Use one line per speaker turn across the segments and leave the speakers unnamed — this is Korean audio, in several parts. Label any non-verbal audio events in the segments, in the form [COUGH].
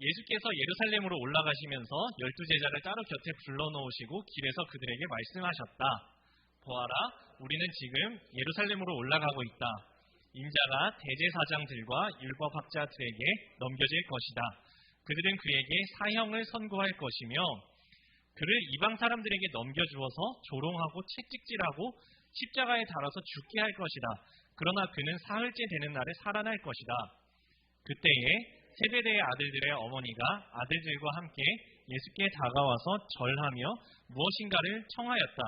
예수께서 예루살렘으로 올라가시면서 열두 제자를 따로 곁에 불러놓으시고 길에서 그들에게 말씀하셨다. 보아라, 우리는 지금 예루살렘으로 올라가고 있다. 임자가 대제사장들과 율법학자들에게 넘겨질 것이다. 그들은 그에게 사형을 선고할 것이며 그를 이방 사람들에게 넘겨주어서 조롱하고 채찍질하고 십자가에 달아서 죽게 할 것이다. 그러나 그는 사흘째 되는 날에 살아날 것이다. 그때에 세베대의 아들들의 어머니가 아들들과 함께 예수께 다가와서 절하며 무엇인가를 청하였다.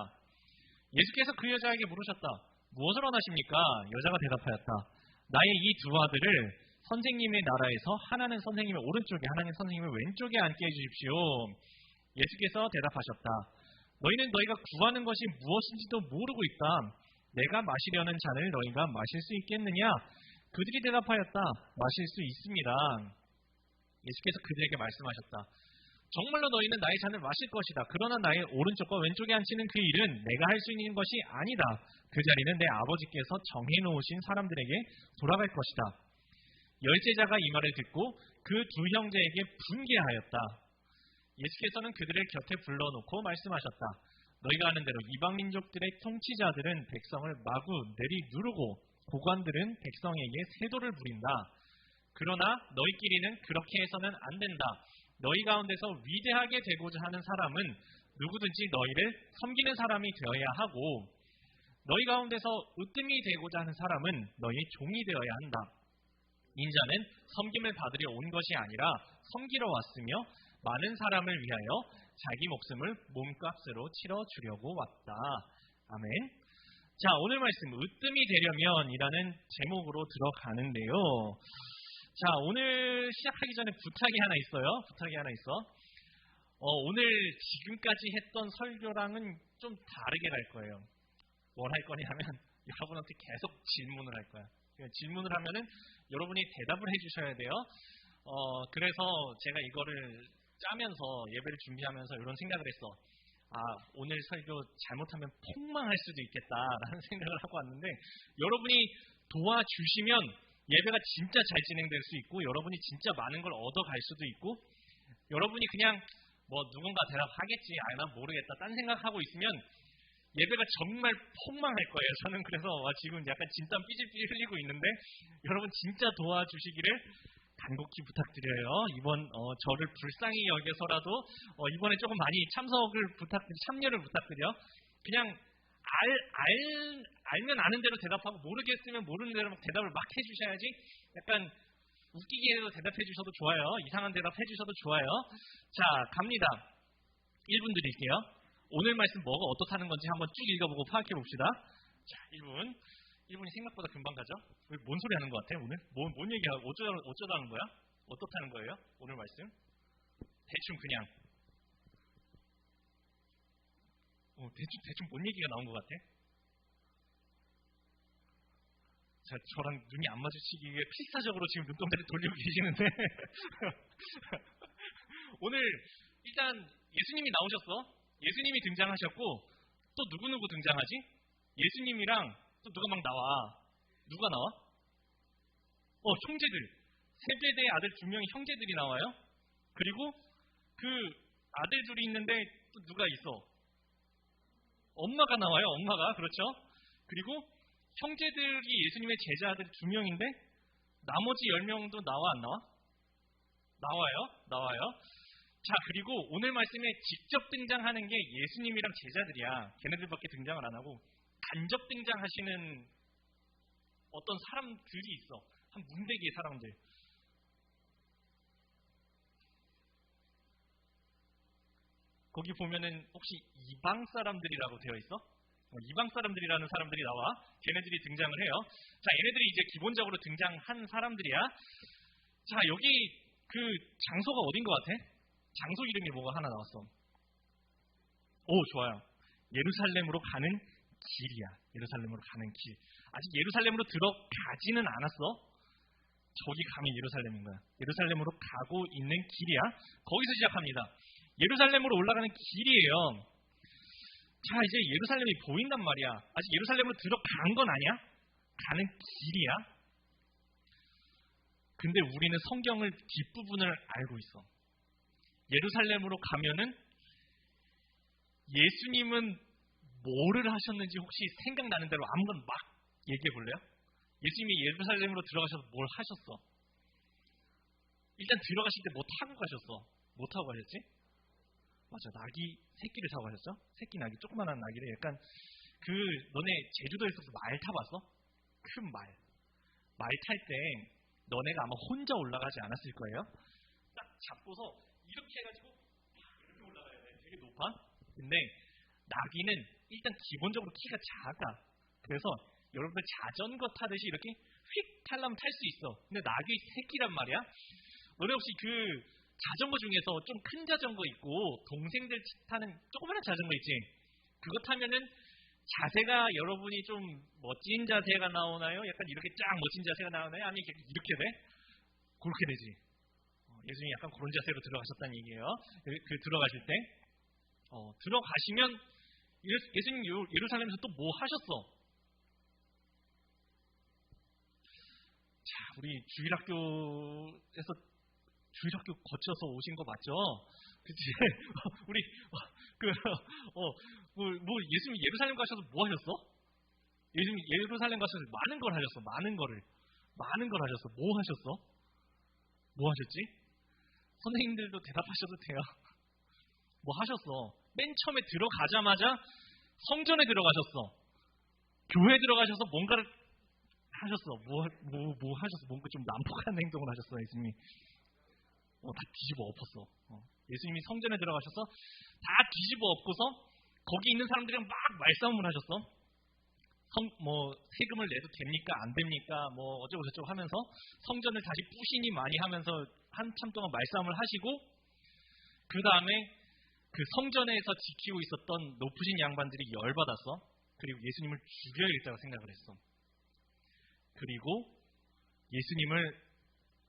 예수께서 그 여자에게 물으셨다. 무엇을 원하십니까? 여자가 대답하였다. 나의 이 두 아들을 선생님의 나라에서 하나는 선생님의 오른쪽에 하나는 선생님의 왼쪽에 앉게 해주십시오. 예수께서 대답하셨다. 너희는 너희가 구하는 것이 무엇인지도 모르고 있다. 내가 마시려는 잔을 너희가 마실 수 있겠느냐? 그들이 대답하였다. 마실 수 있습니다. 예수께서 그들에게 말씀하셨다. 정말로 너희는 나의 잔을 마실 것이다. 그러나 나의 오른쪽과 왼쪽에 앉히는 그 일은 내가 할 수 있는 것이 아니다. 그 자리는 내 아버지께서 정해놓으신 사람들에게 돌아갈 것이다. 열제자가 이 말을 듣고 그 두 형제에게 분개하였다. 예수께서는 그들을 곁에 불러놓고 말씀하셨다. 너희가 아는 대로 이방 민족들의 통치자들은 백성을 마구 내리누르고 고관들은 백성에게 세도를 부린다. 그러나 너희끼리는 그렇게 해서는 안 된다. 너희 가운데서 위대하게 되고자 하는 사람은 누구든지 너희를 섬기는 사람이 되어야 하고 너희 가운데서 으뜸이 되고자 하는 사람은 너희 종이 되어야 한다. 인자는 섬김을 받으려 온 것이 아니라 섬기러 왔으며 많은 사람을 위하여 자기 목숨을 몸값으로 치러 주려고 왔다. 아멘. 자, 오늘 말씀 으뜸이 되려면이라는 제목으로 들어가는데요. 자, 오늘 시작하기 전에 부탁이 하나 있어요. 부탁이 하나 있어. 어, 오늘 지금까지 했던 설교랑은 좀 다르게 갈 거예요. 뭘 할 거냐면 [LAUGHS] 여러분한테 계속 질문을 할 거야. 그러니까 질문을 하면은 여러분이 대답을 해주셔야 돼요. 어, 그래서 제가 이거를 짜면서 예배를 준비하면서 이런 생각을 했어. 아, 오늘 설교 잘못하면 폭망할 수도 있겠다라는 [LAUGHS] 생각을 하고 왔는데 여러분이 도와주시면 예배가 진짜 잘 진행될 수 있고 여러분이 진짜 많은 걸 얻어갈 수도 있고 여러분이 그냥 뭐 누군가 대답하겠지 아 난 모르겠다 딴 생각하고 있으면 예배가 정말 폭망할 거예요. 저는 그래서 지금 약간 진땀 삐질삐질 흘리고 있는데 여러분 진짜 도와주시기를 간곡히 부탁드려요. 이번 어, 저를 불쌍히 여겨서라도 어, 이번에 조금 많이 참석을 부탁드리 참여를 부탁드려. 그냥 알, 알, 알면 아는 대로 대답하고 모르겠으면 모르는 대로 대답을 막 해주셔야지 약간 웃기게 해도 대답해 주셔도 좋아요. 이상한 대답 해 주셔도 좋아요. 자, 갑니다. 1분 드릴게요. 오늘 말씀 뭐가 어떻다는 건지 한번 쭉 읽어보고 파악해 봅시다. 자, 1분. 1분이 생각보다 금방 가죠? 뭔 소리 하는 것 같아, 오늘? 뭐, 뭔 얘기하고, 어쩌다, 어쩌다는 거야? 어떻다는 거예요? 오늘 말씀? 대충 그냥. 어, 대충 대충 뭔 얘기가 나온 것 같아? 자, 저랑 눈이 안 마주치기 위해 필사적으로 지금 눈동자를 돌리고 계시는데 [LAUGHS] 오늘 일단 예수님이 나오셨어. 예수님이 등장하셨고 또 누구 누구 등장하지? 예수님이랑 또 누가 막 나와? 누가 나와? 어, 형제들. 세배대의 아들 두 명의 형제들이 나와요. 그리고 그 아들 둘이 있는데 또 누가 있어? 엄마가 나와요. 엄마가 그렇죠. 그리고 형제들이 예수님의 제자들 두 명인데 나머지 열 명도 나와 안 나와? 나와요. 나와요. 자 그리고 오늘 말씀에 직접 등장하는 게 예수님이랑 제자들이야. 걔네들밖에 등장을 안 하고 간접 등장하시는 어떤 사람들이 있어. 한 문대기의 사람들. 거기 보면은 혹시 이방 사람들이라고 되어 있어? 어, 이방 사람들이라는 사람들이 나와 걔네들이 등장을 해요. 자, 얘네들이 이제 기본적으로 등장한 사람들이야. 자, 여기 그 장소가 어딘 것 같아? 장소 이름이 뭐가 하나 나왔어. 오, 좋아요. 예루살렘으로 가는 길이야. 예루살렘으로 가는 길. 아직 예루살렘으로 들어가지는 않았어. 저기 가면 예루살렘인 거야. 예루살렘으로 가고 있는 길이야. 거기서 시작합니다. 예루살렘으로 올라가는 길이에요. 자, 이제 예루살렘이 보인단 말이야. 아직 예루살렘으로 들어간 건 아니야? 가는 길이야. 근데 우리는 성경을 뒷부분을 알고 있어. 예루살렘으로 가면은 예수님은 뭐를 하셨는지 혹시 생각나는 대로 아무거나 막 얘기해 볼래요? 예수님이 예루살렘으로 들어가셔서 뭘 하셨어? 일단 들어가실 때 뭐 타고 가셨어? 뭐 타고 가셨지? 맞아, 낙이 새끼를 타고 가셨죠? 새끼 낙이 조그만한 낙이래. 약간 그 너네 제주도에서 말 타봤어? 큰 말. 말 탈 때 너네가 아마 혼자 올라가지 않았을 거예요. 딱 잡고서 이렇게 해가지고 이렇게 올라가야 돼. 되게 높아. 근데 나귀는 일단 기본적으로 키가 작아. 그래서 여러분들 자전거 타듯이 이렇게 휙 탈라면 탈 수 있어. 근데 나귀 새끼란 말이야. 너네 혹시 그 자전거 중에서 좀 큰 자전거 있고 동생들 타는 조그마한 자전거 있지? 그거 타면은 자세가 여러분이 좀 멋진 자세가 나오나요? 약간 이렇게 쫙 멋진 자세가 나오나요? 아니면 이렇게, 이렇게 돼? 그렇게 되지. 어, 예수님이 약간 그런 자세로 들어가셨다는 얘기예요. 그, 그 들어가실 때 어, 들어가시면 예수님 예루살렘에서 또 뭐 하셨어? 자, 우리 주일학교에서 주일학교 거쳐서 오신 거 맞죠? 그치? [LAUGHS] 우리 그 어, 뭐, 뭐 예수님 예루살렘 가셔서 뭐 하셨어? 예수님 예루살렘 가셔서 많은 걸 하셨어. 많은 거를 많은 걸 하셨어. 뭐 하셨어? 뭐 하셨지? 선생님들도 대답하셔도 돼요. [LAUGHS] 뭐 하셨어? 맨 처음에 들어가자마자 성전에 들어가셨어. 교회 들어가셔서 뭔가를 하셨어. 뭐, 뭐, 뭐 하셨어? 뭔가 좀 난폭한 행동을 하셨어, 예수님이. 어, 다 뒤집어 엎었어. 어. 예수님이 성전에 들어가셔서 다 뒤집어 엎고서 거기 있는 사람들이랑 막 말싸움을 하셨어. 성, 뭐 세금을 내도 됩니까? 안 됩니까? 뭐 어쩌고 저쩌고 하면서 성전을 다시 부신이 많이 하면서 한참 동안 말싸움을 하시고 그 다음에 그 성전에서 지키고 있었던 높으신 양반들이 열받았어. 그리고 예수님을 죽여야겠다고 생각을 했어. 그리고 예수님을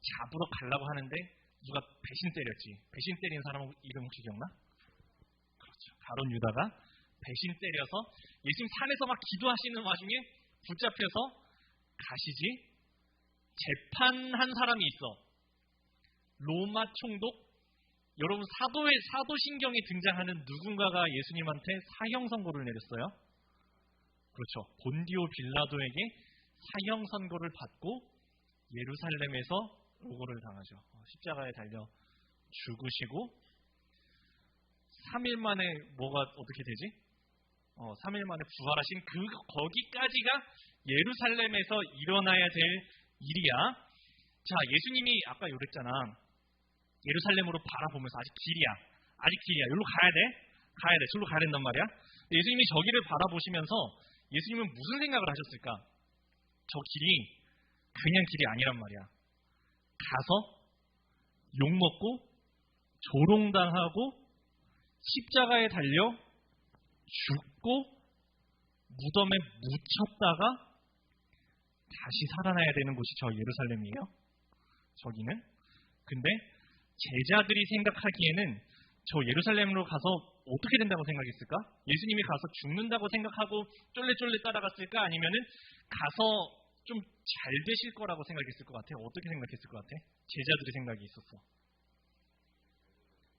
잡으러 가려고 하는데 누가 배신 때렸지. 배신 때린 사람 이름 혹시 기억나? 그렇죠. 가론 유다가 배신 때려서 예수님 산에서 막 기도하시는 와중에 붙잡혀서 가시지. 재판한 사람이 있어. 로마 총독 여러분 사도의 사도신경에 등장하는 누군가가 예수님한테 사형 선고를 내렸어요. 그렇죠. 본디오 빌라도에게 사형 선고를 받고 예루살렘에서 로고를 당하죠. 어, 십자가에 달려 죽으시고 3일 만에 뭐가 어떻게 되지? 어, 3일 만에 부활하신 그 거기까지가 예루살렘에서 일어나야 될 일이야. 자, 예수님이 아까 요랬잖아. 예루살렘으로 바라보면서 아직 길이야. 아직 길이야. 여기로 가야 돼. 가야 돼. 저로 가야 된단 말이야. 예수님이 저기를 바라보시면서 예수님은 무슨 생각을 하셨을까? 저 길이 그냥 길이 아니란 말이야. 가서 욕먹고 조롱당하고 십자가에 달려 죽고 무덤에 묻혔다가 다시 살아나야 되는 곳이 저 예루살렘이에요. 저기는. 근데 제자들이 생각하기에는 저 예루살렘으로 가서 어떻게 된다고 생각했을까? 예수님이 가서 죽는다고 생각하고 쫄래쫄래 따라갔을까? 아니면은 가서 좀 잘 되실 거라고 생각했을 것 같아. 어떻게 생각했을 것 같아? 제자들의 생각이 있었어.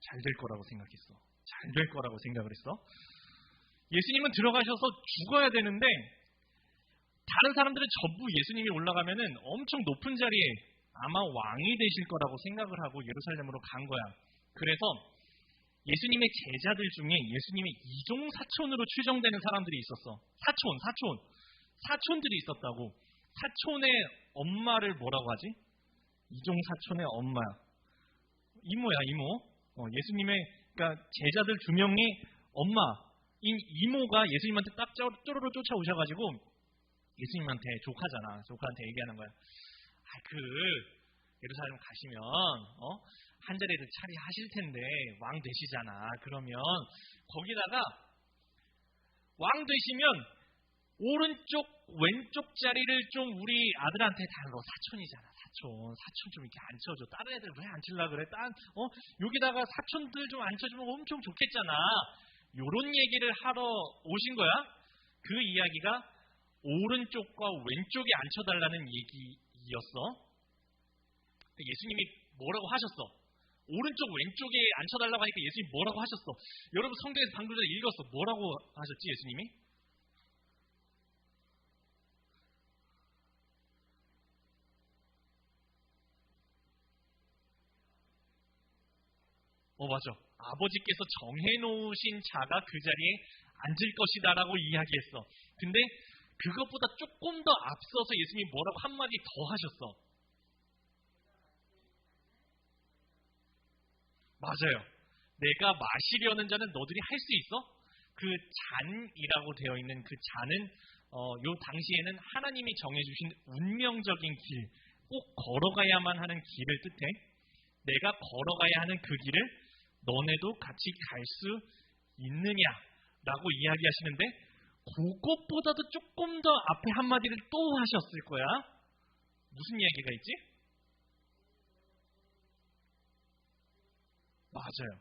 잘 될 거라고 생각했어. 잘 될 거라고 생각을 했어. 예수님은 들어가셔서 죽어야 되는데 다른 사람들은 전부 예수님이 올라가면은 엄청 높은 자리에 아마 왕이 되실 거라고 생각을 하고 예루살렘으로 간 거야. 그래서 예수님의 제자들 중에 예수님의 이종 사촌으로 추정되는 사람들이 있었어. 사촌, 사촌, 사촌들이 있었다고. 사촌의 엄마를 뭐라고 하지? 이종 사촌의 엄마. 이모야, 이모. 어, 예수님의 그러니까 제자들 두 명의 엄마, 인 이모가 예수님한테 딱 쪼르르 쫓아오셔가지고 예수님한테 조카잖아. 조카한테 얘기하는 거야. 아, 그 예루살렘 가시면 어? 한 자리를 차리 하실 텐데 왕 되시잖아. 그러면 거기다가 왕 되시면 오른쪽 왼쪽 자리를 좀 우리 아들한테 달러 사촌이잖아 사촌 사촌 좀 이렇게 앉혀줘 다른 애들 왜 앉힐라 그래 딴어 여기다가 사촌들 좀 앉혀주면 엄청 좋겠잖아 요런 얘기를 하러 오신 거야 그 이야기가 오른쪽과 왼쪽에 앉혀달라는 얘기였어 예수님이 뭐라고 하셨어? 오른쪽 왼쪽에 앉혀달라고 하니까 예수님이 뭐라고 하셨어? 여러분 성경에서 방금 전에 읽었어. 뭐라고 하셨지 예수님이? 어 맞아. 아버지께서 정해놓으신 자가 그 자리에 앉을 것이다라고 이야기했어. 근데 그것보다 조금 더 앞서서 예수님이 뭐라고 한마디 더 하셨어. 맞아요. 내가 마시려는 자는 너들이 할 수 있어? 그 잔이라고 되어 있는 그 잔은 어, 요 당시에는 하나님이 정해주신 운명적인 길, 꼭 걸어가야만 하는 길을 뜻해. 내가 걸어가야 하는 그 길을 너네도 같이 갈 수 있느냐 라고 이야기하시는데 그것보다도 조금 더 앞에 한마디를 또 하셨을 거야. 무슨 이야기가 있지? 맞아요.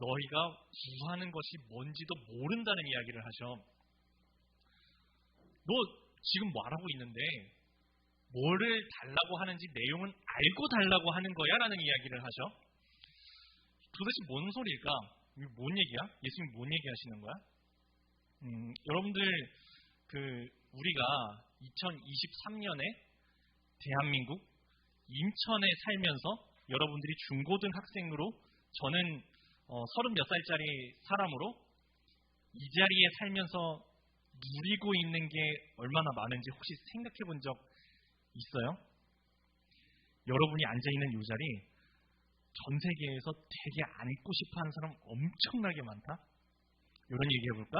너희가 구하는 것이 뭔지도 모른다는 이야기를 하셔. 너 지금 말하고 있는데 뭐를 달라고 하는지 내용은 알고 달라고 하는 거야? 라는 이야기를 하셔. 도대체 뭔 소리일까? 뭔 얘기야? 예수님 뭔 얘기 하시는 거야? 음, 여러분들, 그, 우리가 2023년에 대한민국 인천에 살면서 여러분들이 중고등 학생으로 저는 어, 서른 몇 살짜리 사람으로 이 자리에 살면서 누리고 있는 게 얼마나 많은지 혹시 생각해 본 적 있어요? 여러분이 앉아 있는 이 자리 전 세계에서 되게 앉고 싶어 하는 사람 엄청나게 많다? 이런 얘기 해볼까?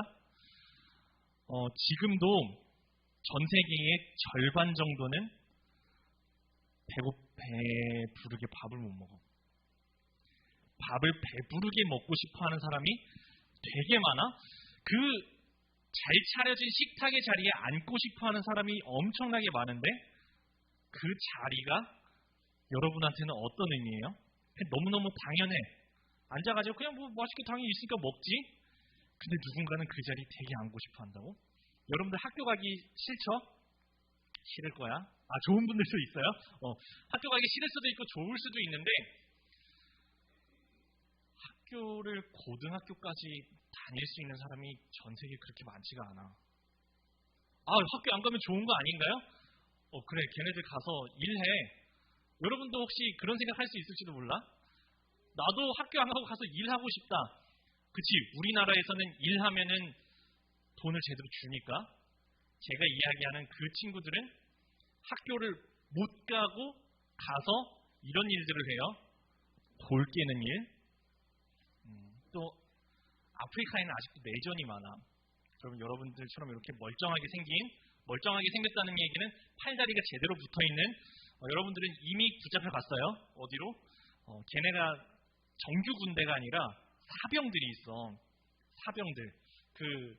어, 지금도 전 세계의 절반 정도는 배고 배부르게 밥을 못 먹어. 밥을 배부르게 먹고 싶어 하는 사람이 되게 많아. 그 잘 차려진 식탁의 자리에 앉고 싶어 하는 사람이 엄청나게 많은데 그 자리가 여러분한테는 어떤 의미예요? 너무너무 당연해. 앉아가지고 그냥 뭐 맛있게 당연히 있으니까 먹지. 근데 누군가는 그 자리 되게 앉고 싶어 한다고? 여러분들 학교 가기 싫죠? 싫을 거야. 아, 좋은 분들도 있어요. 어, 학교 가기 싫을 수도 있고 좋을 수도 있는데 학교를 고등학교까지 다닐 수 있는 사람이 전 세계에 그렇게 많지가 않아. 아, 학교 안 가면 좋은 거 아닌가요? 어, 그래. 걔네들 가서 일해. 여러분도 혹시 그런 생각 할 수 있을지도 몰라? 나도 학교 안 가고 가서 일하고 싶다. 그치. 우리나라에서는 일하면은 돈을 제대로 주니까. 제가 이야기하는 그 친구들은 학교를 못 가고 가서 이런 일들을 해요. 돌 깨는 일, 또 아프리카에는 아직도 내전이 많아. 그럼 여러분들처럼 이렇게 멀쩡하게 생긴 멀쩡하게 생겼다는 얘기는 팔다리가 제대로 붙어 있는 어, 여러분들은 이미 붙잡혀 갔어요. 어디로? 어, 걔네가 정규 군대가 아니라 사병들이 있어. 사병들. 그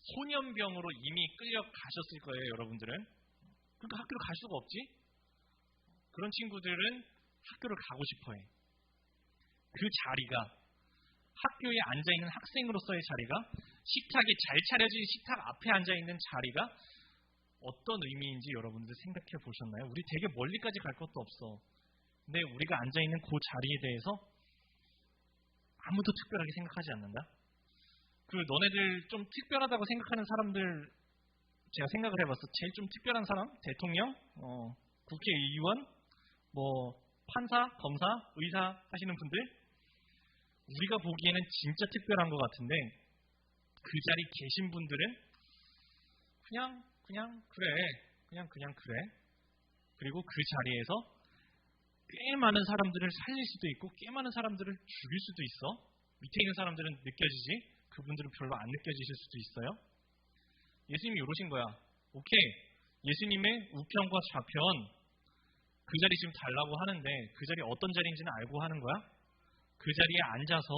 소년병으로 이미 끌려 가셨을 거예요, 여러분들은. 그러니까 학교를 갈 수가 없지. 그런 친구들은 학교를 가고 싶어 해. 그 자리가 학교에 앉아 있는 학생으로서의 자리가 식탁이 잘 차려진 식탁 앞에 앉아 있는 자리가 어떤 의미인지 여러분들 생각해 보셨나요? 우리 되게 멀리까지 갈 것도 없어. 근데 우리가 앉아 있는 그 자리에 대해서 아무도 특별하게 생각하지 않는다. 그 너네들 좀 특별하다고 생각하는 사람들 제가 생각을 해봤어. 제일 좀 특별한 사람, 대통령, 어, 국회의원, 뭐 판사, 검사, 의사 하시는 분들 우리가 보기에는 진짜 특별한 것 같은데 그 자리 계신 분들은 그냥 그냥 그래. 그냥 그냥 그래. 그리고 그 자리에서 꽤 많은 사람들을 살릴 수도 있고 꽤 많은 사람들을 죽일 수도 있어. 밑에 있는 사람들은 느껴지지? 그분들은 별로 안 느껴지실 수도 있어요. 예수님이 이러신 거야. 오케이. 예수님의 우편과 좌편. 그 자리 지금 달라고 하는데 그 자리 어떤 자리인지는 알고 하는 거야? 그 자리에 앉아서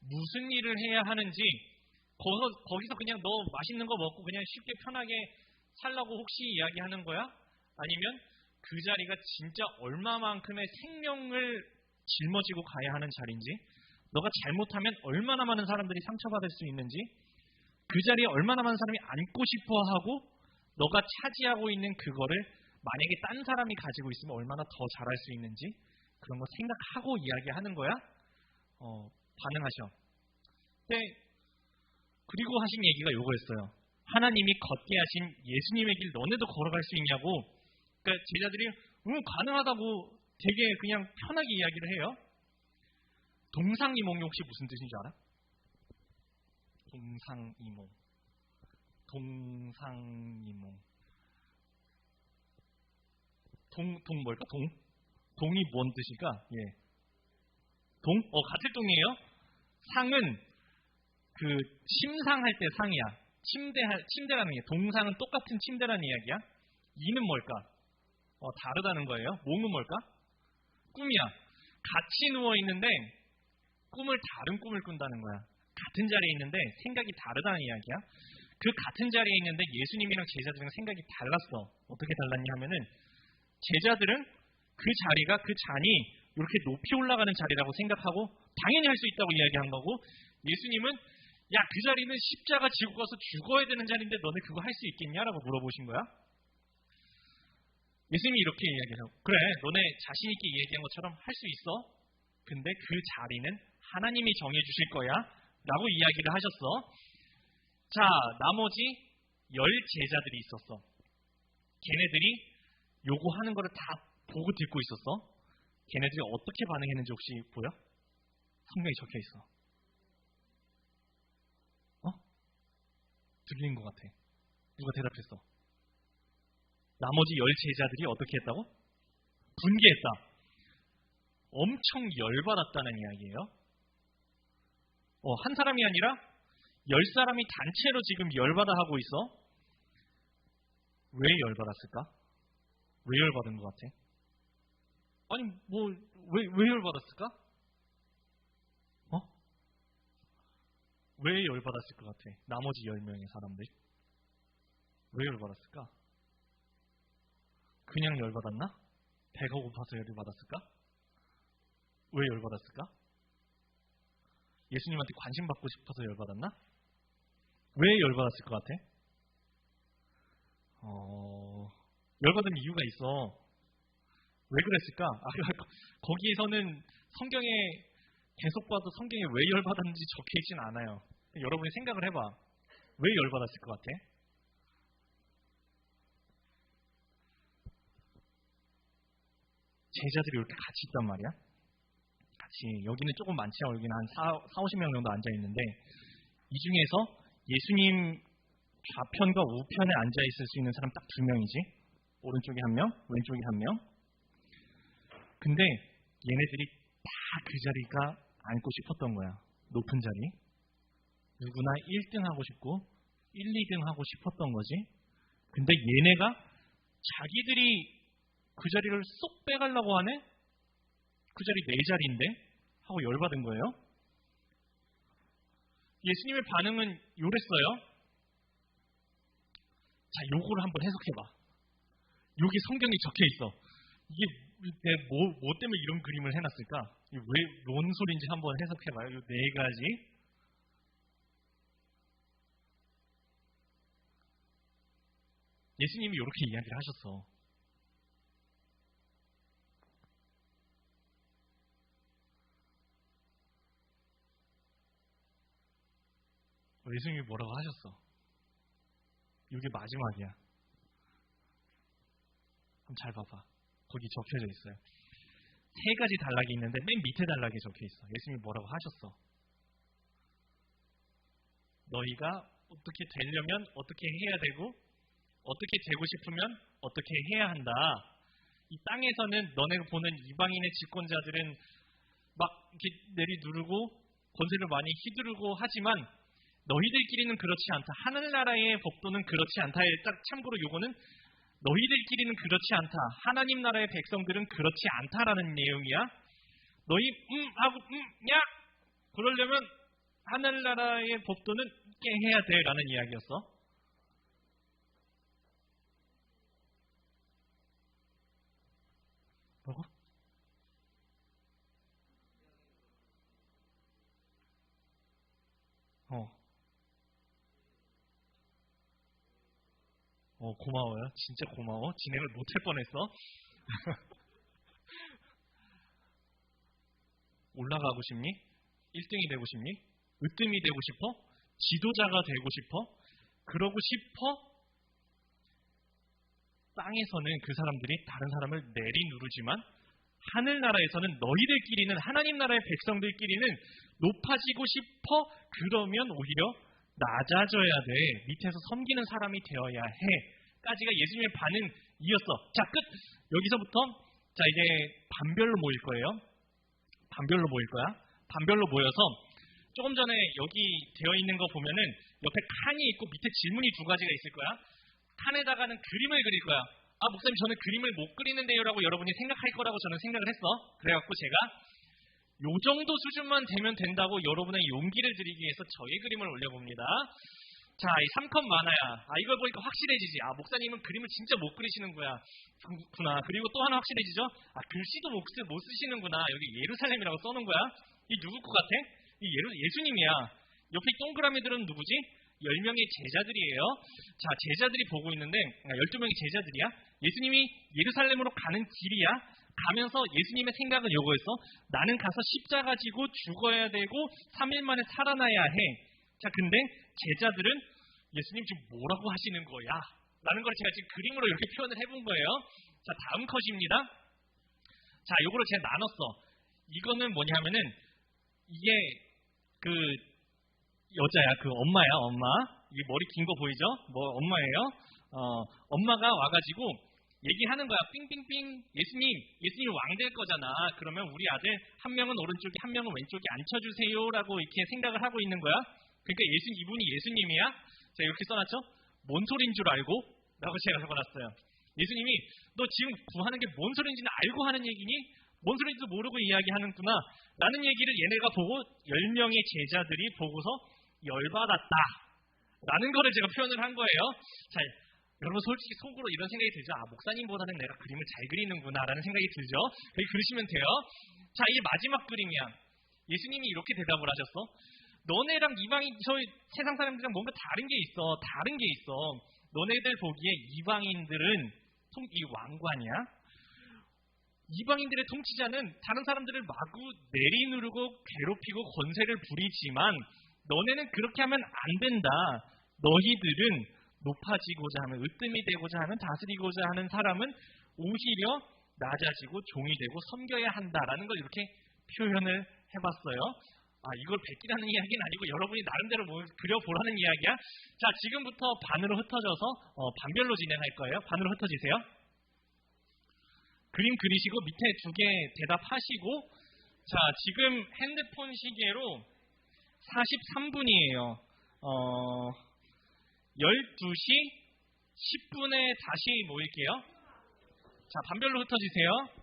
무슨 일을 해야 하는지 거기서, 거기서 그냥 너 맛있는 거 먹고 그냥 쉽게 편하게 살라고 혹시 이야기하는 거야? 아니면 그 자리가 진짜 얼마만큼의 생명을 짊어지고 가야 하는 자리인지 너가 잘못하면 얼마나 많은 사람들이 상처받을 수 있는지 그 자리에 얼마나 많은 사람이 앉고 싶어 하고 너가 차지하고 있는 그거를 만약에 딴 사람이 가지고 있으면 얼마나 더 잘할 수 있는지 그런 거 생각하고 이야기하는 거야. 어, 반응하셔. 네. 그리고 하신 얘기가 요거였어요. 하나님이 걷게 하신 예수님의 길 너네도 걸어갈 수 있냐고. 그러니까 제자들이 응 가능하다고 되게 그냥 편하게 이야기를 해요. 동상이몽이 혹시 무슨 뜻인 줄 알아? 동상이몽. 동상이몽. 동, 동 뭘까? 동? 동이 뭔 뜻일까? 예. 동? 어, 같은 동이에요? 상은 그 심상할 때 상이야. 침대, 침대라는 게 동상은 똑같은 침대라는 이야기야. 이는 뭘까? 어, 다르다는 거예요. 몽은 뭘까? 꿈이야. 같이 누워 있는데 꿈을 다른 꿈을 꾼다는 거야. 같은 자리에 있는데 생각이 다르다는 이야기야. 그 같은 자리에 있는데 예수님이랑 제자들이랑 생각이 달랐어. 어떻게 달랐냐 하면은 제자들은 그 자리가 그 잔이 이렇게 높이 올라가는 자리라고 생각하고 당연히 할 수 있다고 이야기한 거고 예수님은 야 그 자리는 십자가 지고 가서 죽어야 되는 자리인데 너네 그거 할 수 있겠냐라고 물어보신 거야. 예수님이 이렇게 이야기해요. 그래 너네 자신 있게 얘기한 것처럼 할 수 있어. 근데 그 자리는 하나님이 정해주실 거야. 라고 이야기를 하셨어. 자 나머지 열 제자들이 있었어. 걔네들이 요구하는 거를 다 보고 듣고 있었어. 걔네들이 어떻게 반응했는지 혹시 보여? 성경에 적혀 있어. 어? 들린 것 같아. 누가 대답했어? 나머지 열 제자들이 어떻게 했다고? 분개했다. 엄청 열받았다는 이야기예요. 어, 한 사람이 아니라 열 사람이 단체로 지금 열받아 하고 있어. 왜 열받았을까? 왜 열받은 것 같아? 아니, 뭐, 왜, 왜 열받았을까? 어? 왜 열받았을 것 같아? 나머지 10명의 사람들. 왜 열받았을까? 그냥 열받았나? 배가 고파서 열받았을까? 왜 열받았을까? 예수님한테 관심 받고 싶어서 열받았나? 왜 열받았을 것 같아? 어, 열받은 이유가 있어. 왜 그랬을까? [LAUGHS] 아, 거기에서는 성경에 계속 봐도 성경에 왜 열받았는지 적혀 있진 않아요. 여러분이 생각을 해봐. 왜 열받았을 것 같아? 제자들이 이렇게 같이 있단 말이야. 같이 여기는 조금 많지 않아 여기는 한 4, 4 50명 정도 앉아 있는데 이 중에서 예수님 좌편과 우편에 앉아 있을 수 있는 사람 딱 두 명이지. 오른쪽에 한 명, 왼쪽에 한 명. 근데 얘네들이 다 그 자리가 앉고 싶었던 거야. 높은 자리. 누구나 1등 하고 싶고 1, 2등 하고 싶었던 거지. 근데 얘네가 자기들이 그 자리를 쏙 빼가려고 하네? 그 자리 내 자리인데? 하고 열받은 거예요. 예수님의 반응은 요랬어요. 자, 요거를 한번 해석해봐. 여기 성경에 적혀 있어. 이게 내 뭐, 뭐 때문에 이런 그림을 해놨을까? 왜, 뭔 소리인지 한번 해석해봐요. 네 가지. 예수님이 이렇게 이야기를 하셨어. 예수님이 뭐라고 하셨어? 이게 마지막이야. 그럼 잘 봐봐. 거기 적혀져 있어요. 세 가지 단락이 있는데 맨 밑에 단락에 적혀 있어. 예수님이 뭐라고 하셨어? 너희가 어떻게 되려면 어떻게 해야 되고 어떻게 되고 싶으면 어떻게 해야 한다. 이 땅에서는 너네가 보는 이방인의 집권자들은 막 이렇게 내리 누르고 권세를 많이 휘두르고 하지만 너희들끼리는 그렇지 않다. 하늘나라의 법도는 그렇지 않다. 딱 참고로 요거는 너희들끼리는 그렇지 않다. 하나님 나라의 백성들은 그렇지 않다라는 내용이야. 너희 음 하고 음야 그러려면 하늘나라의 법도는 있게 해야 돼라는 이야기였어. 어. 어, 어, 고마워요. 진짜 고마워. 진행을 못할 뻔했어. [LAUGHS] 올라가고 싶니? 1등이 되고 싶니? 으뜸이 되고 싶어? 지도자가 되고 싶어? 그러고 싶어? 땅에서는 그 사람들이 다른 사람을 내리누르지만 하늘나라에서는 너희들끼리는 하나님 나라의 백성들끼리는 높아지고 싶어? 그러면 오히려 낮아져야 돼. 밑에서 섬기는 사람이 되어야 해. 까지가 예수님의 반응이었어. 자 끝! 여기서부터 자 이제 반별로 모일 거예요. 반별로 모일 거야. 반별로 모여서 조금 전에 여기 되어 있는 거 보면은 옆에 칸이 있고 밑에 질문이 두 가지가 있을 거야. 칸에다가는 그림을 그릴 거야 아 목사님 저는 그림을 못 그리는데요라고 여러분이 생각할 거라고 저는 생각을 했어 그래갖고 제가 요 정도 수준만 되면 된다고 여러분의 용기를 드리기 위해서 저의 그림을 올려봅니다. 자, 이 3컷 만화야. 아, 이걸 보니까 확실해지지. 아, 목사님은 그림을 진짜 못 그리시는구나. 구나. 그리고 또 하나 확실해지죠? 아, 글씨도 못, 쓰, 못 쓰시는구나. 여기 예루살렘이라고 써놓은 거야. 이 누구 것 같아? 이 예루, 예수님이야. 옆에 동그라미들은 누구지? 10명의 제자들이에요. 자, 제자들이 보고 있는데, 아, 12명의 제자들이야. 예수님이 예루살렘으로 가는 길이야. 가면서 예수님의 생각은 요거였어. 나는 가서 십자가 지고 죽어야 되고 3일 만에 살아나야 해. 자, 근데 제자들은 예수님 지금 뭐라고 하시는 거야? 라는 걸 제가 지금 그림으로 이렇게 표현을 해본 거예요. 자, 다음 컷입니다. 자, 요거를 제가 나눴어. 이거는 뭐냐면은 이게 그 여자야, 그 엄마야, 엄마. 이 머리 긴 거 보이죠? 뭐 엄마예요. 어, 엄마가 와가지고 얘기하는 거야. 삥삥삥. 예수님, 예수님 왕 될 거잖아. 그러면 우리 아들 한 명은 오른쪽에 한 명은 왼쪽에 앉혀주세요라고 이렇게 생각을 하고 있는 거야. 그러니까 예수 이분이 예수님이야. 제가 이렇게 써놨죠. 뭔 소리인 줄 알고? 라고 제가 적어놨어요. 예수님이 너 지금 구하는 게 뭔 소리인지는 알고 하는 얘기니? 뭔 소리인지도 모르고 이야기하는구나. 라는 얘기를 얘네가 보고 10명의 제자들이 보고서 열받았다. 라는 거를 제가 표현을 한 거예요. 자, 여러분 솔직히 속으로 이런 생각이 들죠. 아 목사님보다는 내가 그림을 잘 그리는구나라는 생각이 들죠. 그렇게 그리시면 돼요. 자 이게 마지막 그림이야. 예수님이 이렇게 대답을 하셨어. 너네랑 이방인 저희 세상 사람들이랑 뭔가 다른 게 있어. 다른 게 있어. 너네들 보기에 이방인들은 통, 이 왕관이야. 이방인들의 통치자는 다른 사람들을 마구 내리누르고 괴롭히고 권세를 부리지만 너네는 그렇게 하면 안 된다. 너희들은 높아지고자 하는 으뜸이 되고자 하는 다스리고자 하는 사람은 오히려 낮아지고 종이 되고 섬겨야 한다라는 걸 이렇게 표현을 해봤어요. 아 이걸 베끼라는 이야기는 아니고 여러분이 나름대로 뭐 그려보라는 이야기야. 자 지금부터 반으로 흩어져서 어, 반별로 진행할 거예요. 반으로 흩어지세요. 그림 그리시고 밑에 두 개 대답하시고 자 지금 핸드폰 시계로 43분이에요. 어, 12시 10분에 다시 모일게요. 자, 반별로 흩어지세요.